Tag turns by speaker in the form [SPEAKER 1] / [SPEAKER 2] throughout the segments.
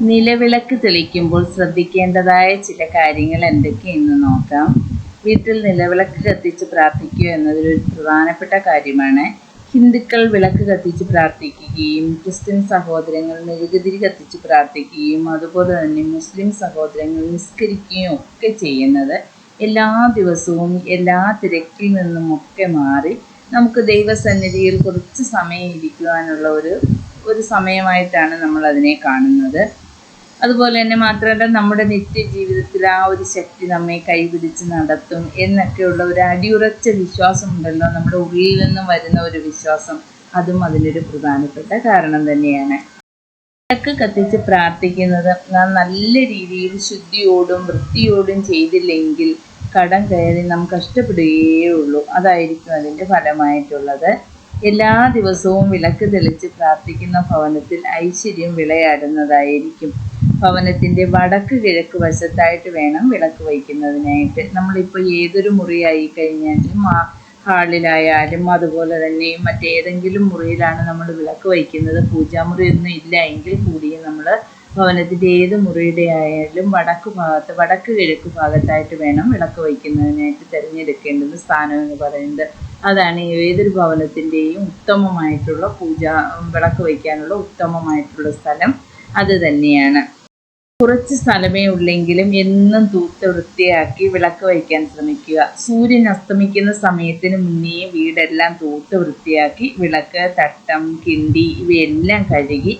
[SPEAKER 1] നിലവിളക്ക് തെളിക്കുമ്പോൾ ശ്രദ്ധിക്കേണ്ടതായ ചില കാര്യങ്ങൾ എന്തൊക്കെയെന്ന് നോക്കാം. വീട്ടിൽ നിലവിളക്ക് കത്തിച്ച് പ്രാർത്ഥിക്കുക എന്നതൊരു പ്രധാനപ്പെട്ട കാര്യമാണ്. ഹിന്ദുക്കൾ വിളക്ക് കത്തിച്ച് പ്രാർത്ഥിക്കുകയും ക്രിസ്ത്യൻ സഹോദരങ്ങൾ മെഴുകുതിരി കത്തിച്ച് പ്രാർത്ഥിക്കുകയും അതുപോലെ തന്നെ മുസ്ലിം സഹോദരങ്ങൾ നിസ്കരിക്കുകയും ഒക്കെ ചെയ്യുന്നത് എല്ലാ ദിവസവും എല്ലാ തിരക്കിൽ നിന്നും ഒക്കെ മാറി നമുക്ക് ദൈവസന്നിധിയിൽ കുറച്ച് സമയം ഇരിക്കുവാനുള്ള ഒരു ഒരു സമയമായിട്ടാണ് നമ്മൾ അതിനെ കാണുന്നത്. അതുപോലെ തന്നെ മാത്രമല്ല നമ്മുടെ നിത്യജീവിതത്തിൽ ആ ഒരു ശക്തി നമ്മെ കൈപിടിച്ച് നടത്തും എന്നൊക്കെയുള്ള ഒരു അടിയുറച്ച വിശ്വാസം ഉണ്ടല്ലോ നമ്മുടെ ഉള്ളിൽ നിന്നും വരുന്ന ഒരു വിശ്വാസം. അതും അതിനൊരു പ്രധാനപ്പെട്ട കാരണം തന്നെയാണ്. വിളക്ക് കത്തിച്ച് പ്രാർത്ഥിക്കുന്നത് നാം നല്ല രീതിയിൽ ശുദ്ധിയോടും വൃത്തിയോടും ചെയ്തില്ലെങ്കിൽ കടം കയറി നാം കഷ്ടപ്പെടുകയേ ഉള്ളൂ അതായിരിക്കും അതിന്റെ ഫലമായിട്ടുള്ളത്. എല്ലാ ദിവസവും വിളക്ക് തെളിച്ച് പ്രാർത്ഥിക്കുന്ന ഭവനത്തിൽ ഐശ്വര്യം വിളയാടുന്നതായിരിക്കും. ഭവനത്തിന്റെ വടക്ക് കിഴക്ക് വശത്തായിട്ട് വേണം വിളക്ക് വയ്ക്കുന്നതിനായിട്ട്. നമ്മളിപ്പോൾ ഏതൊരു മുറിയായി കഴിഞ്ഞാലും ആ ഹാളിലായാലും അതുപോലെ തന്നെ മറ്റേതെങ്കിലും മുറിയിലാണ് നമ്മൾ വിളക്ക് വയ്ക്കുന്നത്. പൂജാമുറി ഒന്നും ഇല്ല എങ്കിൽ കൂടിയും നമ്മൾ ഭവനത്തിന്റെ ഏത് മുറിയുടെ ആയാലും വടക്ക് ഭാഗത്ത് വടക്ക് കിഴക്ക് ഭാഗത്തായിട്ട് വേണം വിളക്ക് വയ്ക്കുന്നതിനായിട്ട് തിരഞ്ഞെടുക്കേണ്ടുന്ന സ്ഥാനം എന്ന് പറയുന്നത്. അതാണ് ഏതൊരു ഭവനത്തിന്റെയും ഉത്തമമായിട്ടുള്ള പൂജ വിളക്ക് വയ്ക്കാനുള്ള ഉത്തമമായിട്ടുള്ള സ്ഥലം. അത് തന്നെയാണ്. കുറച്ച് സ്ഥലമേ ഉള്ളെങ്കിലും എന്നും തൂത്ത് വൃത്തിയാക്കി വിളക്ക് വയ്ക്കാൻ ശ്രമിക്കുക. സൂര്യൻ അസ്തമിക്കുന്ന സമയത്തിന് മുന്നേ വീടെല്ലാം തൂത്ത് വൃത്തിയാക്കി വിളക്ക് തട്ടം കിണ്ടി ഇവയെല്ലാം കഴുകി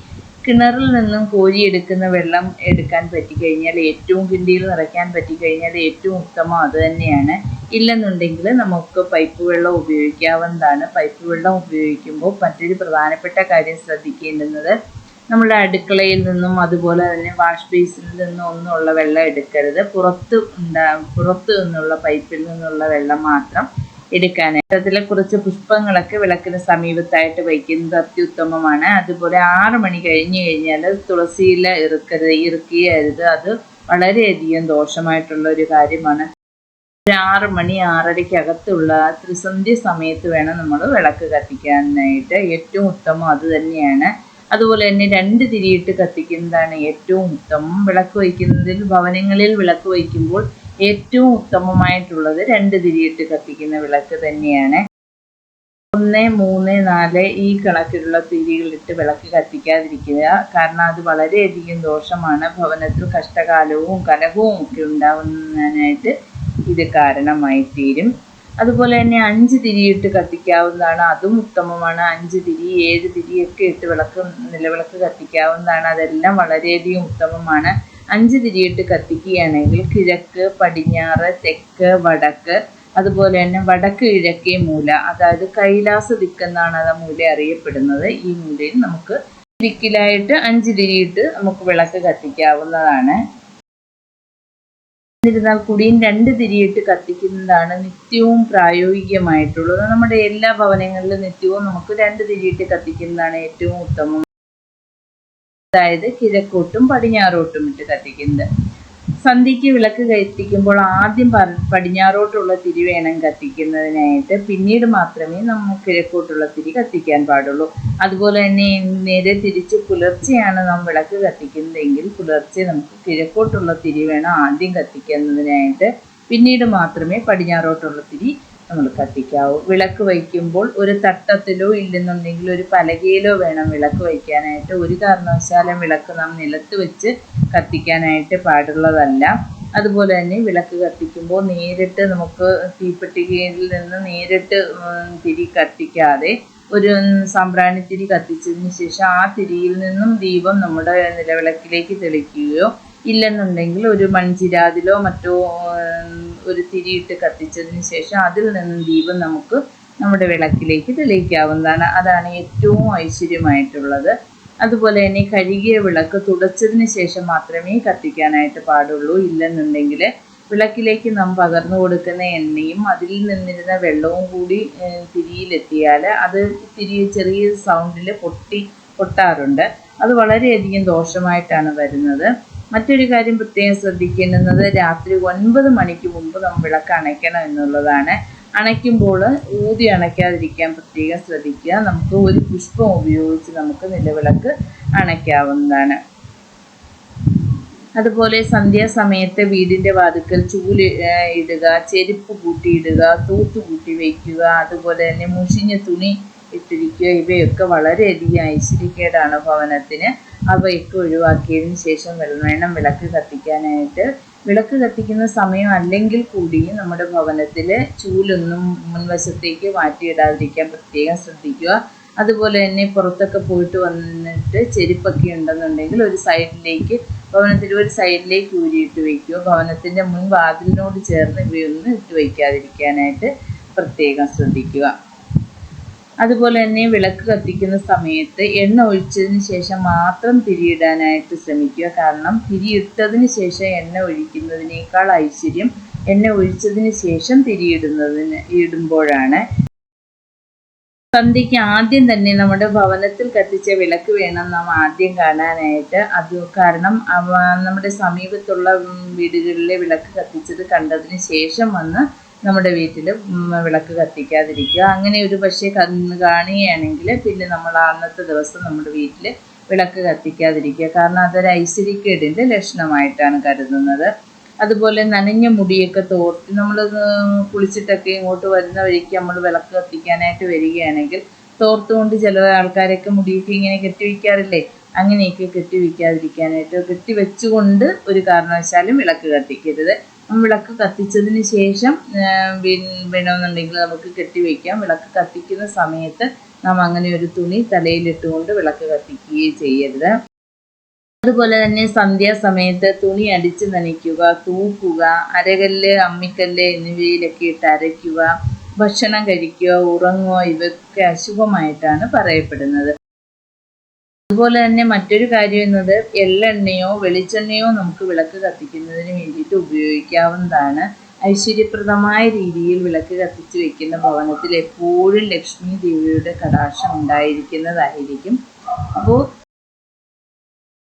[SPEAKER 1] കിണറിൽ നിന്നും കോരിയെടുക്കുന്ന വെള്ളം എടുക്കാൻ പറ്റിക്കഴിഞ്ഞാൽ ഏറ്റവും കിണ്ടിയിൽ നിറയ്ക്കാൻ പറ്റിക്കഴിഞ്ഞാൽ ഏറ്റവും ഉത്തമം അത് തന്നെയാണ്. ഇല്ലെന്നുണ്ടെങ്കിൽ നമുക്ക് പൈപ്പ് വെള്ളം ഉപയോഗിക്കാവുന്നതാണ്. പൈപ്പ് വെള്ളം ഉപയോഗിക്കുമ്പോൾ മറ്റൊരു പ്രധാനപ്പെട്ട കാര്യം ശ്രദ്ധിക്കേണ്ടുന്നത് നമ്മുടെ അടുക്കളയിൽ നിന്നും അതുപോലെ തന്നെ വാഷ് ബേസിനിൽ നിന്നും ഒന്നുമുള്ള വെള്ളം എടുക്കരുത്. പുറത്ത് ഉണ്ടാ പുറത്ത് നിന്നുള്ള പൈപ്പിൽ നിന്നുള്ള വെള്ളം മാത്രം എടുക്കാൻ ഇത്തരത്തിലെ കുറച്ച് പുഷ്പങ്ങളൊക്കെ വിളക്കിന് സമീപത്തായിട്ട് വയ്ക്കുന്നത് അത്യുത്തമമാണ്. അതുപോലെ ആറ് മണി കഴിഞ്ഞു കഴിഞ്ഞാൽ തുളസിയില ഇറുക്കരുത് ഇറുക്കിയരുത്. അത് വളരെയധികം ദോഷമായിട്ടുള്ള ഒരു കാര്യമാണ്. ഒരു ആറ് മണി ആറരയ്ക്കകത്തുള്ള ത്രിസന്ധ്യ സമയത്ത് വേണം നമ്മൾ വിളക്ക് കത്തിക്കാനായിട്ട്. ഏറ്റവും ഉത്തമം അത് തന്നെയാണ്. അതുപോലെ തന്നെ രണ്ട് തിരിയിട്ട് കത്തിക്കുന്നതാണ് ഏറ്റവും ഉത്തമം. വിളക്ക് വയ്ക്കുന്നതിൽ ഭവനങ്ങളിൽ വിളക്ക് വയ്ക്കുമ്പോൾ ഏറ്റവും ഉത്തമമായിട്ടുള്ളത് രണ്ട് തിരിയിട്ട് കത്തിക്കുന്ന വിളക്ക് തന്നെയാണ്. ഒന്ന് മൂന്ന് നാല് ഈ കണക്കിലുള്ള തിരികളിട്ട് വിളക്ക് കത്തിക്കാതിരിക്കുക. കാരണം അത് വളരെയധികം ദോഷമാണ്. ഭവനത്തിൽ കഷ്ടകാലവും കലഹവും ഒക്കെ ഉണ്ടാവുന്നതിനായിട്ട് ഇത് കാരണമായി തീരും. അതുപോലെ തന്നെ അഞ്ച് തിരിയിട്ട് കത്തിക്കാവുന്നതാണ്. അതും ഉത്തമമാണ്. അഞ്ച് തിരി ഏഴ് തിരിയൊക്കെ ഇട്ട് വിളക്ക് നിലവിളക്ക് കത്തിക്കാവുന്നതാണ്. അതെല്ലാം വളരെയധികം ഉത്തമമാണ്. അഞ്ച് തിരിയിട്ട് കത്തിക്കുകയാണെങ്കിൽ കിഴക്ക് പടിഞ്ഞാറ് തെക്ക് വടക്ക് അതുപോലെ തന്നെ വടക്ക് കിഴക്കേ മൂല അതായത് കൈലാസ ദിക്കെന്നാണ് അത് മൂല അറിയപ്പെടുന്നത്. ഈ മൂലയിൽ നമുക്ക് ദിക്കിലായിട്ട് അഞ്ച് തിരിയിട്ട് നമുക്ക് വിളക്ക് കത്തിക്കാവുന്നതാണ്. എന്നിരുന്നാൽ കൂടിയും രണ്ട് തിരിയിട്ട് കത്തിക്കുന്നതാണ് നിത്യവും പ്രായോഗികമായിട്ടുള്ളത്. നമ്മുടെ എല്ലാ ഭവനങ്ങളിലും നിത്യവും നമുക്ക് രണ്ട് തിരിയിട്ട് കത്തിക്കുന്നതാണ് ഏറ്റവും ഉത്തമം. അതായത് കിഴക്കോട്ടും പടിഞ്ഞാറോട്ടും ഇട്ട് കത്തിക്കുന്നത്. സന്ധ്യയ്ക്ക് വിളക്ക് കത്തിക്കുമ്പോൾ ആദ്യം പടിഞ്ഞാറോട്ടുള്ള തിരി വേണം കത്തിക്കുന്നതിനായിട്ട്. പിന്നീട് മാത്രമേ നമുക്ക് കിഴക്കോട്ടുള്ള തിരി കത്തിക്കാൻ പാടുള്ളൂ. അതുപോലെ തന്നെ നേരെ തിരിച്ച് പുലർച്ചെയാണ് നാം വിളക്ക് കത്തിക്കുന്നതെങ്കിൽ പുലർച്ചെ നമുക്ക് കിഴക്കോട്ടുള്ള തിരി വേണം ആദ്യം കത്തിക്കുന്നതിനായിട്ട്. പിന്നീട് മാത്രമേ പടിഞ്ഞാറോട്ടുള്ള തിരി നമ്മൾ കത്തിക്കാവൂ. വിളക്ക് വയ്ക്കുമ്പോൾ ഒരു തട്ടത്തിലോ ഇല്ലെന്നുണ്ടെങ്കിൽ ഒരു പലകയിലോ വേണം വിളക്ക് വയ്ക്കാനായിട്ട്. ഒരു കാരണവശാലും വിളക്ക് നാം നിലത്ത് വെച്ച് കത്തിക്കാനായിട്ട് പാടുള്ളതല്ല. അതുപോലെ തന്നെ വിളക്ക് കത്തിക്കുമ്പോൾ നേരിട്ട് നമുക്ക് തീപ്പെട്ടികയിൽ നിന്ന് നേരിട്ട് തിരി കത്തിക്കാതെ ഒരു സാമ്പ്രാണിത്തിരി കത്തിച്ചതിന് ശേഷം ആ തിരിയിൽ നിന്നും ദീപം നമ്മുടെ നിലവിളക്കിലേക്ക് തെളിക്കുകയോ ഇല്ലെന്നുണ്ടെങ്കിൽ ഒരു മൺചിരാതിലോ മറ്റോ ഒരു തിരിയിട്ട് കത്തിച്ചതിന് ശേഷം അതിൽ നിന്നും ദീപം നമുക്ക് നമ്മുടെ വിളക്കിലേക്ക് തെളിയിക്കാവുന്നതാണ്. അതാണ് ഏറ്റവും ഐശ്വര്യമായിട്ടുള്ളത്. അതുപോലെ തന്നെ കഴുകിയ വിളക്ക് തുടച്ചതിന് ശേഷം മാത്രമേ കത്തിക്കാനായിട്ട് പാടുള്ളൂ. ഇല്ലെന്നുണ്ടെങ്കിൽ വിളക്കിലേക്ക് നാം പകർന്നു കൊടുക്കുന്ന എണ്ണയും അതിൽ നിന്നിരുന്ന വെള്ളവും കൂടി തിരിയിലെത്തിയാൽ അത് തിരി ചെറിയ സൗണ്ടിൽ പൊട്ടി പൊട്ടാറുണ്ട്. അത് വളരെയധികം ദോഷമായിട്ടാണ് വരുന്നത്. മറ്റൊരു കാര്യം പ്രത്യേകം ശ്രദ്ധിക്കേണ്ടുന്നത് രാത്രി ഒൻപത് മണിക്ക് മുമ്പ് നമ്മൾ വിളക്ക് അണയ്ക്കണം എന്നുള്ളതാണ്. അണയ്ക്കുമ്പോൾ ഊതി അണയ്ക്കാതിരിക്കാൻ പ്രത്യേകം ശ്രദ്ധിക്കുക. നമുക്ക് ഒരു പുഷ്പം ഉപയോഗിച്ച് നമുക്ക് നിലവിളക്ക് അണയ്ക്കാവുന്നതാണ്. അതുപോലെ സന്ധ്യാസമയത്ത് വീടിന്റെ വാതുക്കൽ ചൂൽ ഇടുക ചെരുപ്പ് കൂട്ടിയിടുക തൂത്ത് കൂട്ടി വയ്ക്കുക അതുപോലെ തന്നെ മുഷിഞ്ഞ തുണി ഇട്ടിരിക്കുക ഇവയൊക്കെ വളരെയധികം ഐശ്വര്യക്കേടാണ് ഭവനത്തിന്. അവയൊക്കെ ഒഴിവാക്കിയതിന് ശേഷം വെള്ള- വിളക്ക് കത്തിക്കാനായിട്ട് വിളക്ക് കത്തിക്കുന്ന സമയം അല്ലെങ്കിൽ കൂടിയും നമ്മുടെ ഭവനത്തിൽ ചൂലൊന്നും മുൻവശത്തേക്ക് മാറ്റിയിടാതിരിക്കാൻ പ്രത്യേകം ശ്രദ്ധിക്കുക. അതുപോലെ തന്നെ പുറത്തൊക്കെ പോയിട്ട് വന്നിട്ട് ചെരുപ്പൊക്കെ ഉണ്ടെന്നുണ്ടെങ്കിൽ ഒരു സൈഡിലേക്ക് ഭവനത്തിന്റെ ഒരു സൈഡിലേക്ക് ഊരിയിട്ട് വയ്ക്കുക ഭവനത്തിന്റെ മുൻവാതിലിനോട് ചേർന്ന് ഇവയൊന്നും ഇട്ട് വയ്ക്കാതിരിക്കാനായിട്ട് പ്രത്യേകം ശ്രദ്ധിക്കുക. അതുപോലെ തന്നെ വിളക്ക് കത്തിക്കുന്ന സമയത്ത് എണ്ണ ഒഴിച്ചതിന് ശേഷം മാത്രം തിരിയിടാനായിട്ട് ശ്രമിക്കുക. കാരണം തിരിയിട്ടതിന് ശേഷം എണ്ണ ഒഴിക്കുന്നതിനേക്കാൾ ഐശ്വര്യം എണ്ണ ഒഴിച്ചതിന് ശേഷം തിരിയിടുന്നതിന് ഇടുമ്പോഴാണ്. സന്ധ്യയ്ക്ക് ആദ്യം തന്നെ നമ്മുടെ ഭവനത്തിൽ കത്തിച്ച വിളക്ക് വേണം നാം ആദ്യം കാണാനായിട്ട്. അത് കാരണം നമ്മുടെ സമീപത്തുള്ള വീടുകളിലെ വിളക്ക് കത്തിച്ചത് കണ്ടതിന് ശേഷം വന്ന് നമ്മുടെ വീട്ടിൽ വിളക്ക് കത്തിക്കാതിരിക്കുക. അങ്ങനെ ഒരു പക്ഷേ കന്ന് കാണുകയാണെങ്കിൽ പിന്നെ നമ്മൾ അന്നത്തെ ദിവസം നമ്മുടെ വീട്ടിൽ വിളക്ക് കത്തിക്കാതിരിക്കുക. കാരണം അതൊരു ഐശ്വര്യക്കേടിന്റെ ലക്ഷണമായിട്ടാണ് കരുതുന്നത്. അതുപോലെ നനഞ്ഞ മുടിയൊക്കെ തോർത്തി നമ്മൾ കുളിച്ചിട്ടൊക്കെ ഇങ്ങോട്ട് വരുന്ന വഴിക്ക് നമ്മൾ വിളക്ക് കത്തിക്കാനായിട്ട് വരികയാണെങ്കിൽ തോർത്തുകൊണ്ട് ചില ആൾക്കാരൊക്കെ മുടിയൊക്കെ ഇങ്ങനെ കെട്ടിവെക്കാറില്ലേ? അങ്ങനെയൊക്കെ കെട്ടിവെക്കാതിരിക്കാനായിട്ട് കെട്ടിവെച്ചുകൊണ്ട് ഒരു കാരണവശാലും വിളക്ക് കത്തിക്കരുത്. വിളക്ക് കത്തിച്ചതിന് ശേഷം വേണമെന്നുണ്ടെങ്കിൽ നമുക്ക് കെട്ടിവെക്കാം വിളക്ക് കത്തിക്കുന്ന സമയത്ത് നാം അങ്ങനെ ഒരു തുണി തലയിലിട്ടുകൊണ്ട് വിളക്ക് കത്തിക്കുകയും ചെയ്യരുത്. അതുപോലെ തന്നെ സന്ധ്യാസമയത്ത് തുണി അടിച്ച് നനയ്ക്കുക തൂക്കുക അരകല്ല് അമ്മിക്കല്ല് എന്നിവയിലൊക്കെ ഇട്ട് അരയ്ക്കുക ഭക്ഷണം കഴിക്കുക ഉറങ്ങുക ഇവയൊക്കെ അശുഭമായിട്ടാണ് പറയപ്പെടുന്നത്. അതുപോലെ തന്നെ മറ്റൊരു കാര്യം എന്നത് എള്ളെണ്ണയോ വെളിച്ചെണ്ണയോ നമുക്ക് വിളക്ക് കത്തിക്കുന്നതിന് വേണ്ടിയിട്ട് ഉപയോഗിക്കാവുന്നതാണ്. ഐശ്വര്യപ്രദമായ രീതിയിൽ വിളക്ക് കത്തിച്ച് വെക്കുന്ന ഭവനത്തിൽ എപ്പോഴും ലക്ഷ്മി ദേവിയുടെ കടാക്ഷം ഉണ്ടായിരിക്കുന്നതായിരിക്കും. അപ്പോൾ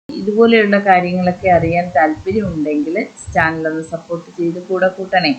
[SPEAKER 1] ഇതുപോലെയുള്ള കാര്യങ്ങളൊക്കെ അറിയാൻ താല്പര്യമുണ്ടെങ്കിൽ ചാനലൊന്ന് സപ്പോർട്ട് ചെയ്ത് കൂടെ കൂട്ടണേ.